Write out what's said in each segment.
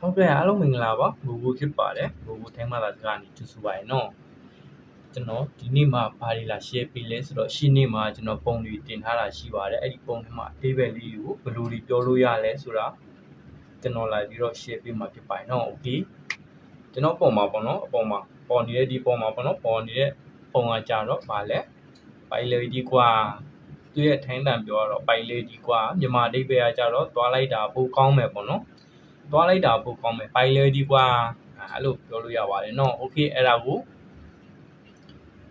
ဟုတ်ကဲ့အားလုံးမင်္ဂလာပါဘူဘူဖြစ်ပါတယ်ဘူဘူထိုင်းမှာသာစကားနေကြဆိုပါရနော်ကျွန်တော်ဒီနေ့မှာဘာတွေလာ share ပေးလဲဆိုတော့ရှင်းနေ့မှာကျွန်တော်ပုံတွေတင်ထားတာရှိပါတယ်အဲ့ဒီပုံတွေမှာအသေးပဲလေးကိုဘယ်လိုတွေပြောလို့ရလဲဆိုတာကျွန်တော်လာပြီးတော့ share ပေးမှာဖြစ်ပါတယ်နော် okay ကျွန်တော်ပုံမှာပေါ့နော်အပေါ်မှာပေါ်နေတဲ့ဒီပုံမှာပေါ့နော်ပေါ်နေတဲ့ပုံကကြတော့ဗာလဲပိုင်လေဒီကွာသူရဲ့ထိုင်းတန်ပြောတော့ပိုင်လေဒီကွာမြန်မာအဓိပ္ပာယ်ကကြတော့သွားလိုက်တာပိုကောင်းမယ်ပေါ့နော် သွားလိုက်တာပိုကောင်းမယ်ပိုင်လေဒီကွာအဲ့လိုပြောလို့ရပါတယ်နော်โอเคအဲ့ဒါကို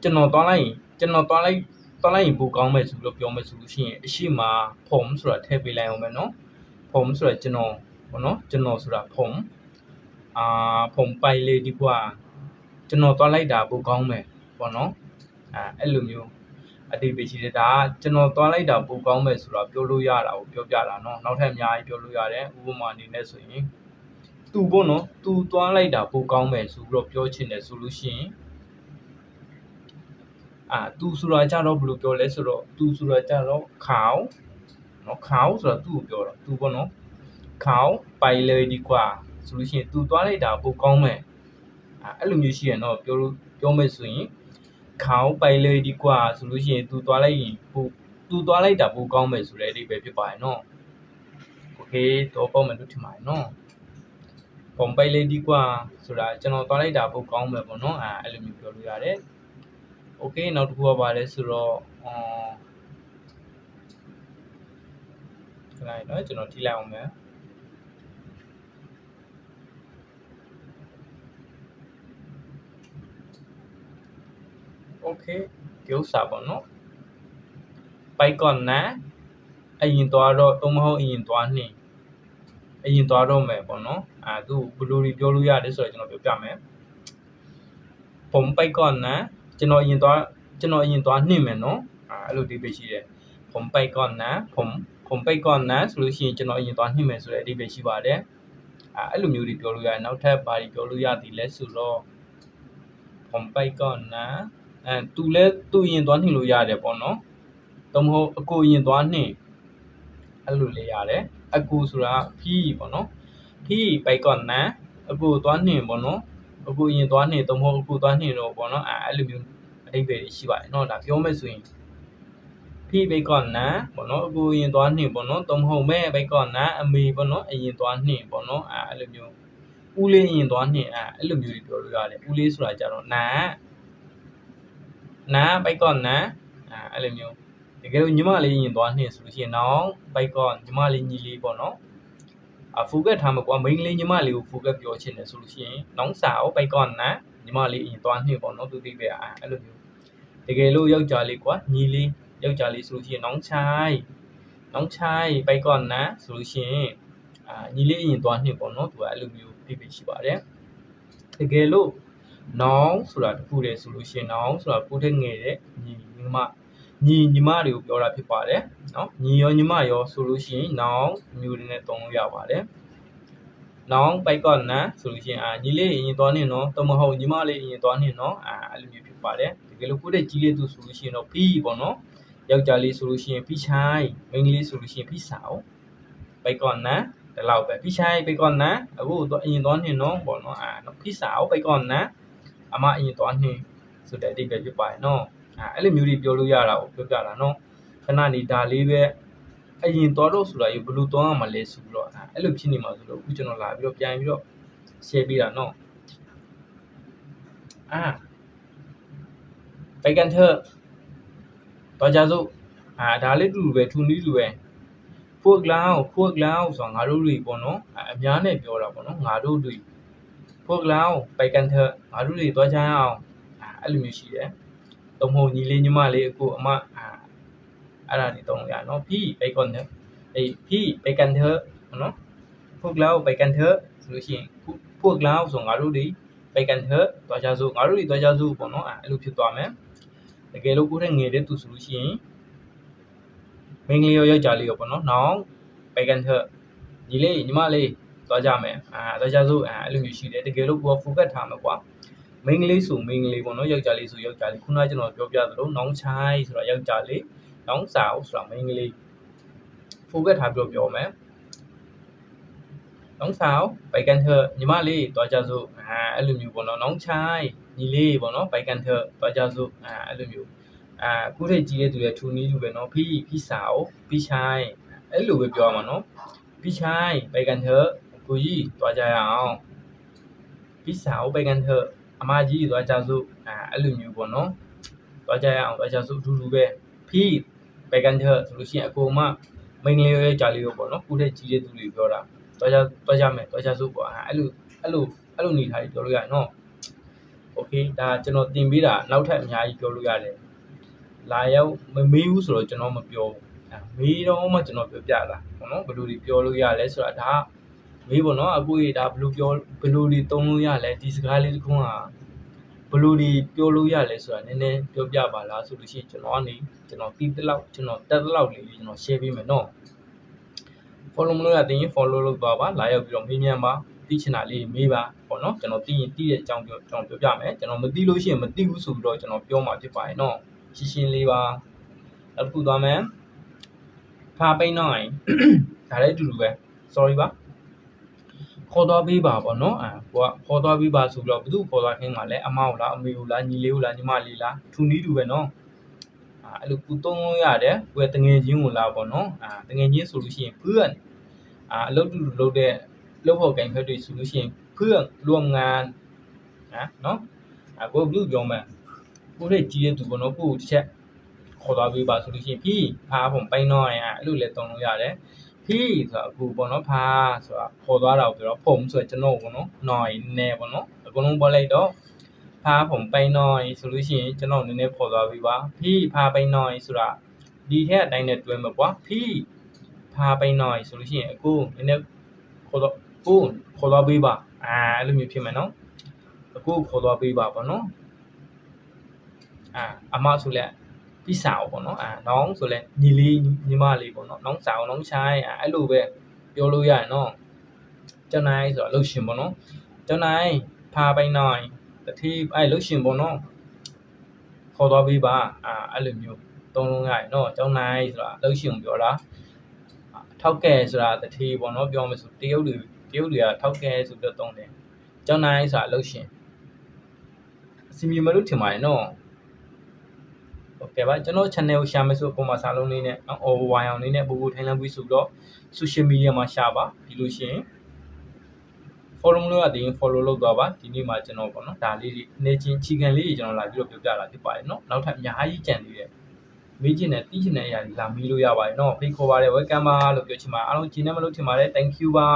ကျွန်တော်သွားလိုက်ရင်ကျွန်တော်သွားလိုက်သွားလိုက်ရင်ပိုကောင်းမယ်ဆိုလို့ပြောမယ်ဆိုလို့ရှိရင်အရှိမဖုံဆိုတာထည့်ပေးလိုက်အောင်မယ်နော်ဖုံဆိုတာကျွန်တော်ဘောနော်ကျွန်တော်ဆိုတာဖုံအာဖုံပိုင်လေဒီကွာကျွန်တော်သွားလိုက်တာပိုကောင်းမယ်ပေါ့နော်အဲအဲ့လိုမျိုး အတိတ်ပဲရှိတယ်ဒါကကျွန်တော်သွားလိုက်တာပိုကောင်းမယ်ဆိုတော့ပြောလို့ရတာကိုပြောပြတာနော်နောက်ထပ်အများကြီးပြောလို့ရတယ်ဥပမာအနေနဲ့ဆိုရင်သူပေါ့နော်သူသွားလိုက်တာပိုကောင်းမယ်ဆိုပြီးတော့ပြောချင်တယ်ဆိုလို့ရှိရင်အာသူဆိုတာကြတော့ဘယ်လိုပြောလဲဆိုတော့သူဆိုတာကြတော့ခေါင်းနော်ခေါင်းဆိုတော့သူ့ကိုပြောတော့သူပေါ့နော်ခေါင်းပိုင်လေဒီကွာဆိုလို့ရှိရင်သူသွားလိုက်တာပိုကောင်းမယ်အဲ့လိုမျိုးရှိရနော်ပြောလို့ပြောမယ်ဆိုရင် ခေါင်းပိုင်လေဒီကွာဆိုလို့ရှိရင် तू သွားလိုက်ရင်ပို तू သွားလိုက်တာပိုကောင်းမယ်ဆိုတဲ့အဓိပ္ပာယ်ဖြစ်ပါတယ်နော်โอเคတော့ပေါ့မယ်လို့ထင်ပါတယ်နော်ပုံပိုင်လေဒီကွာဆိုတာကျွန်တော်သွားလိုက်တာပိုကောင်းမယ်ပေါ့နော်အဲအဲ့လိုမျိုးပြောလို့ရတယ်โอเคနောက်တစ်ခုကပါလဲဆိုတော့အော်ခဏနော်ကျွန်တော်ထိလိုက်အောင်မယ် okay ဒီဥစ္စာပေါ့နော် pycon နာအရင်သွားတော့တုံးမဟုတ်အရင်သွားနှင်းအရင်သွားတော့မယ်ပေါ့နော်အဲသူဘလူရီပြောလို့ရတယ်ဆိုတော့ကျွန်တော်ပြောပြမယ်ပုံပိတ်ကောနာကျွန်တော်အရင်သွားကျွန်တော်အရင်သွားနှင့်မယ်နော်အဲအဲ့လိုဒီပဲရှိတယ်ပုံပိတ်ကောနာပုံပုံပိတ်ကောနာဆိုလို့ရှိရင်ကျွန်တော်အရင်သွားနှင့်မယ်ဆိုတဲ့အဓိပ္ပာယ်ရှိပါတယ်အဲအဲ့လိုမျိုးတွေပြောလို့ရတယ်နောက်ထပ်ဘာတွေပြောလို့ရသည်လဲဆိုတော့ပုံပိတ်ကောနာ အဲသူလဲသူရင်သွားနှိမ့်လို့ရတယ်ပေါ့နော်။သို့မဟုတ်အကိုရင်သွားနှိမ့်အဲ့လိုလေးရတယ်။အကိုဆိုတာဖီးပေါ့နော်။ဖီးပိုက်ကွန်နန်အကိုသွားနှိမ့်ပေါ့နော်။အကိုရင်သွားနှိမ့်သို့မဟုတ်အကိုသွားနှိမ့်တော့ပေါ့နော်။အဲအဲ့လိုမျိုးအဓိပ္ပာယ်ရှိပါတယ်နော်။ဒါပြောမယ်ဆိုရင်ဖီးပိုက်ကွန်နန်ပေါ့နော်။အကိုရင်သွားနှိမ့်ပေါ့နော်။သို့မဟုတ်မဲပိုက်ကွန်နန်အမေပေါ့နော်။အရင်သွားနှိမ့်ပေါ့နော်။အဲအဲ့လိုမျိုးဦးလေးရင်သွားနှိမ့်အဲအဲ့လိုမျိုးတွေပြောလို့ရတယ်။ဦးလေးဆိုတာကြတော့နာနာ ဘိုက်ကွန်နာအဲအဲ့လိုမျိုးတကယ်လို့ညီမလေးရင်သွားနှင်းဆိုလို့ရှိရင်နောင်ဘိုက်ကွန်ညီမလေးညီလေးပေါ့နော်အဖူကက်ထားမှာကွာမိန်းကလေးညီမလေးကိုဖူကက်ပြောချင်တယ်ဆိုလို့ရှိရင်နောင်စာကိုဘိုက်ကွန်နာညီမလေးရင်သွားနှင်းပေါ့နော်သူသိပဲအဲ့လိုမျိုးတကယ်လို့ယောက်ျားလေးကွာညီလေးယောက်ျားလေးဆိုလို့ရှိရင်နောင်ချိုင်နောင်ချိုင်ဘိုက်ကွန်နာဆိုလို့ရှိရင်အာညီလေးရင်သွားနှင်းပေါ့နော်သူကအဲ့လိုမျိုးပြပြရှိပါတယ်တကယ်လို့ နောင်ဆိုတာတခုတည်းဆိုလို့ရှိရင်နောင်ဆိုတာကိုယ်ထက်ငယ်တဲ့ညီညီမညီညီမတွေကိုပြောတာဖြစ်ပါတယ်နော်ညီရောညီမရောဆိုလို့ရှိရင်နောင်မျိုးတွေနဲ့သုံးလို့ရပါတယ်နောင်ပိုက်ကောနန်ဆိုလို့ရှိရင်အာညီလေးရင်သွားနေနော်တမဟုတ်ညီမလေးရင်သွားနေနော်အာအဲ့လိုမျိုးဖြစ်ပါတယ်တကယ်လို့ကိုယ့်တဲ့ကြီးလေးသူဆိုလို့ရှိရင်တော့ဖီးပေါ့နော်ယောက်ျားလေးဆိုလို့ရှိရင်ဖီးချိုင်းမိန်းကလေးဆိုလို့ရှိရင်ဖီးဆောက်ပိုက်ကောနန်ဒီလောက်ပဲဖီးချိုင်းပိုက်ကောနန်အခုတော့အရင်သွားနေနော်ပေါ့နော်အာဖီးဆောက်ပိုက်ကောနန် အမအရင်သွားနှင်းဆိုတဲ့အတိတ်ပဲဖြစ်ပါတယ်နော်အဲအဲ့လိုမျိုးတွေပြောလို့ရတာကိုပြောပြတာနော်ခဏနေဒါလေးပဲအရင်သွားတော့ဆိုတာရေဘယ်လိုသွားရမှာလဲဆိုပြီးတော့အဲ့လိုဖြစ်နေမှာဆိုတော့အခုကျွန်တော်လာပြီးတော့ပြန်ပြီးတော့ share ပေးတာနော်အာไปกันเถอะတော်ကြစို့အာဒါလေးတူတူပဲထူနီးတူပဲพวกเราพวกเราဆိုတော့ငါတို့တွေပေါ့နော်အများနဲ့ပြောတာပေါ့နော်ငါတို့တွေ ဖို့ကလောင်ပိုက်ကန်ထငါတို့တွေသွားကြရအောင်အဲ့လိုမျိုးရှိတယ်။သုံးဖို့ညီလေးညီမလေးအကိုအမအဲ့ဒါတွေသုံးလို့ရနော်ဖီပိုက်ကွန်ထအဲ့ဖီပိုက်ကန်ထနော်ဖို့ကလောင်ပိုက်ကန်ထဆိုလို့ရှိရင်ဖို့ကလောင်ဆိုငါတို့တွေပိုက်ကန်ထသွားကြစို့ငါတို့တွေသွားကြစို့ပေါ့နော်အဲ့လိုဖြစ်သွားမယ်။တကယ်လို့ကိုယ်နဲ့ငယ်တဲ့သူဆိုလို့ရှိရင်မင်းကလေးရောယောက်ျားလေးရောပေါ့နော်။နောက်ပိုက်ကန်ထညီလေးညီမလေး သွားကြမယ်အာသွားကြစို့အဲအဲ့လိုမျိုးရှိတယ်တကယ်လို့ကိုက focus ထားမှာကွာမိန်းကလေးဆိုမိန်းကလေးပေါ့နော်ယောက်ျားလေးဆိုယောက်ျားလေးခုနကကျွန်တော်ပြောပြသလိုနောင်ချိုင်းဆိုတာယောက်ျားလေးနောင်စာဆိုတာမိန်းကလေး focus ထားပြောပြောမယ် น้องสาวไปกันเถอะညီမလေးတွားကြစို့အာအဲ့လိုမျိုးပေါ့နော်น้องชายညီလေးပေါ့နော်ไปกันเถอะတွားကြစို့အာအဲ့လိုမျိုးအာခုထိတ်ကြီးတဲ့သူရဲ့ထူနီးလူပဲနော်พี่พี่สาวพี่ชายအဲ့လိုပဲပြောရမှာနော်พี่ชายไปกันเถอะ ကိုကြီးတွားကြရအောင်พี่สาวไปกันเถอะအမကြီးတွားကြစို့အာအဲ့လိုမျိုးပေါ့နော်တွားကြရအောင်တွားကြစို့အတူတူပဲพี่ไปกันเถอะဆိုလို့ရှိရင်အကိုမမိန်းကလေးရဲ့ကြာလေးရောပေါ့နော်ခုထိတ်ကြီးတဲ့သူတွေပြောတာတွားကြတွားကြမယ်တွားကြစို့ပေါ့အာအဲ့လိုအဲ့လိုအဲ့လိုနေထားပြီးပြောလို့ရတယ်နော်โอเคဒါကျွန်တော်တင်ပေးတာနောက်ထပ်အများကြီးပြောလို့ရတယ်လာရောက်မမေးဘူးဆိုတော့ကျွန်တော်မပြောဘူးအဲမေးတော့မှကျွန်တော်ပြောပြတာပေါ့နော်ဘယ်လိုတွေပြောလို့ရလဲဆိုတာဒါက မေးပေါ့နော်အခုရေဒါဘယ်လိုပြောဘယ်လိုတွေသုံးလို့ရလဲဒီစကားလေးတစ်ခုကဘယ်လိုတွေပြောလို့ရလဲဆိုတာနည်းနည်းပြောပြပါလားဆိုလို့ရှိရင်ကျွန်တော်ကနေကျွန်တော်ပြီးတလောက်ကျွန်တော်တက်တလောက်လေးကျွန်တော် share ပေးမယ်နော် follow မလို့ရတဲ့ရင် follow လုပ်သွားပါလာရောက်ပြီးတော့မေးမြန်းပါသိချင်တာလေးမေးပါပေါ့နော်ကျွန်တော်သိရင်သိတဲ့အကြောင်းပြောကျွန်တော်ပြောပြမယ်ကျွန်တော်မသိလို့ရှိရင်မသိဘူးဆိုပြီးတော့ကျွန်တော်ပြောမှာဖြစ်ပါတယ်နော်ရှင်းရှင်းလေးပါနောက်တစ်ခုသွားမယ်ဖာပိန်းတော့ရင်ဒါလည်းအတူတူပဲ sorry ပါ ခေါ်သွားပေးပါပေါ့နော်အာကိုကခေါ်သွားပေးပါဆိုပြီးတော့ဘယ်သူခေါ်သွားခင်းမှာလဲအမောက်လားအမေလားညီလေးလားညီမလေးလားထူနီးတူပဲနော်အာအဲ့လိုကူသုံးလို့ရတယ်ကိုယ်တငယ်ချင်းကိုလားပေါ့နော်အာတငယ်ချင်းဆိုလို့ရှိရင်เพื่อนอ่าအလုပ်တူတူလုပ်တဲ့လုပ်ဖို့ကင်ဖက်တွေဆိုလို့ရှိရင်เพื่อนร่วมงานนะเนาะอ่าကိုဘယ်လိုပြောမလဲကိုထိတ်ကြီးတဲ့သူပေါ့နော်ကိုတစ်ချက်ခေါ်သွားပေးပါဆိုလို့ရှိရင်พี่พาผมไปหน่อยอ่ะအဲ့လိုလဲတုံလို့ရတယ် ဖီဆိုတာအခုပေါ့နော်ဖာဆိုတာခေါ်သွားတာဆိုတော့ဖုံဆိုတော့ကျွန်တော်ပေါ့နော်နော်နေပေါ့နော်အကုန်လုံးပေါ်လိုက်တော့ဖာဖုံပိန်နော်ဆိုလို့ရှိရင်ကျွန်တော်နည်းနည်းခေါ်သွားပြီပါဖီဖာပိန်နော်ဆိုတာဒီထက်အတိုင်းနဲ့တွဲမှာကွာဖီဖာပိန်နော်ဆိုလို့ရှိရင်အခုနည်းနည်းခေါ်တော့ကိုခေါ်သွားပေးပါအဲအဲ့လိုမျိုးဖြစ်မယ်နော်အခုခေါ်သွားပေးပါပေါ့နော်အာအမဆိုလည်း ပြစ်စာအောင်ပေါ့နော်အာနောင်ဆိုလဲညီလေးညီမလေးပေါ့နော်နောင်စာအောင်နောင်ချိုင်းအဲ့လိုပဲပြောလို့ရတယ်နော်ကျွန်နိုင်ဆိုတော့လှုပ်ရှင်ပေါ့နော်ကျွန်နိုင်ဖာပိုင်နိုင်တတိအဲ့လှုပ်ရှင်ပေါ့နော်ခေါ်သွားပေးပါအာအဲ့လိုမျိုးသုံးလုံးရတယ်နော်ကျွန်နိုင်ဆိုတာလှုပ်ရှင်ပြောလားထောက်ကဲဆိုတာတတိပေါ့နော်ပြောမယ်ဆိုတရုတ်တွေတရုတ်တွေကထောက်ကဲဆိုပြီးတော့သုံးတယ်ကျွန်နိုင်ဆိုတာလှုပ်ရှင်အစီအမီမလို့ထင်ပါတယ်နော် โอเคပါကျွန်တော် channel ကိုရှာမယ်ဆိုပုံမှာစာလုံးလေးနဲ့နော် over အောင်လေးနဲ့ပူပူထိုင်လန်းပြီးဆိုတော့ social media မှာရှာပါပြီးလို့ရှိရင် follow လုပ်ရတဲ့ရင် follow လုပ်သွားပါဒီနေ့မှာကျွန်တော်ပေါ့နော်ဒါလေးတွေနေချင်းချီကန်လေးတွေကျွန်တော်လာပြီးတော့ပြောပြတာဖြစ်ပါတယ်နော်နောက်ထပ်အများကြီးကြံသေးတယ်မေးချင်တဲ့တီးချင်တဲ့အရာတွေလာမေးလို့ရပါတယ်နော်ဖိတ်ခေါ်ပါတယ် welcome ပါလို့ပြောချင်ပါအားလုံးဂျင်းနဲ့မလို့ထင်ပါတယ် thank you ပါ